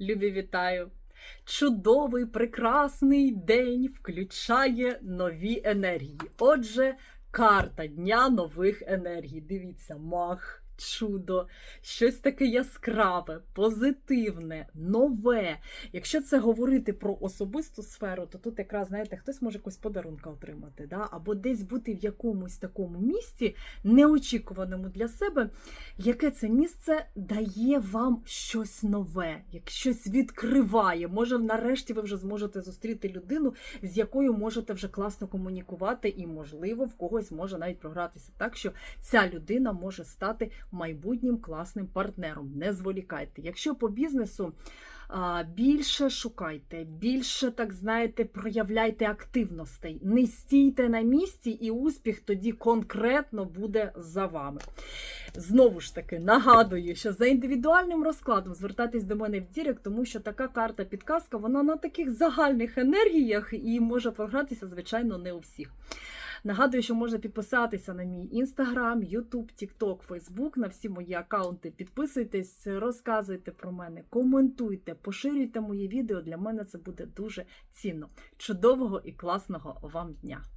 Любі, вітаю! Чудовий, прекрасний день включає нові енергії. Отже, карта Дня нових енергій. Дивіться, мах, чудо, щось таке яскраве, позитивне, нове. Якщо це говорити про особисту сферу, то тут якраз, знаєте, хтось може якось подарунка отримати, да? або десь бути в якомусь такому місці, неочікуваному для себе, яке це місце дає вам щось нове, як щось відкриває. Може, нарешті ви вже зможете зустріти людину, з якою можете вже класно комунікувати, і, можливо, в когось може навіть програтися так, що ця людина може стати майбутнім класним партнером. Не зволікайте. Якщо по бізнесу. Більше шукайте, більше, так знаєте, проявляйте активностей. Не стійте на місці, і успіх тоді конкретно буде за вами. Знову ж таки, нагадую, що за індивідуальним розкладом звертайтесь до мене в Дірект, тому що така карта підказка, вона на таких загальних енергіях і може програтися, звичайно, не у всіх. Нагадую, що можна підписатися на мій інстаграм, Ютуб, Тікток, Фейсбук, на всі мої аккаунти. Підписуйтесь, розказуйте про мене, коментуйте, поширюйте мої відео. Для мене це буде дуже цінно. Чудового і класного вам дня!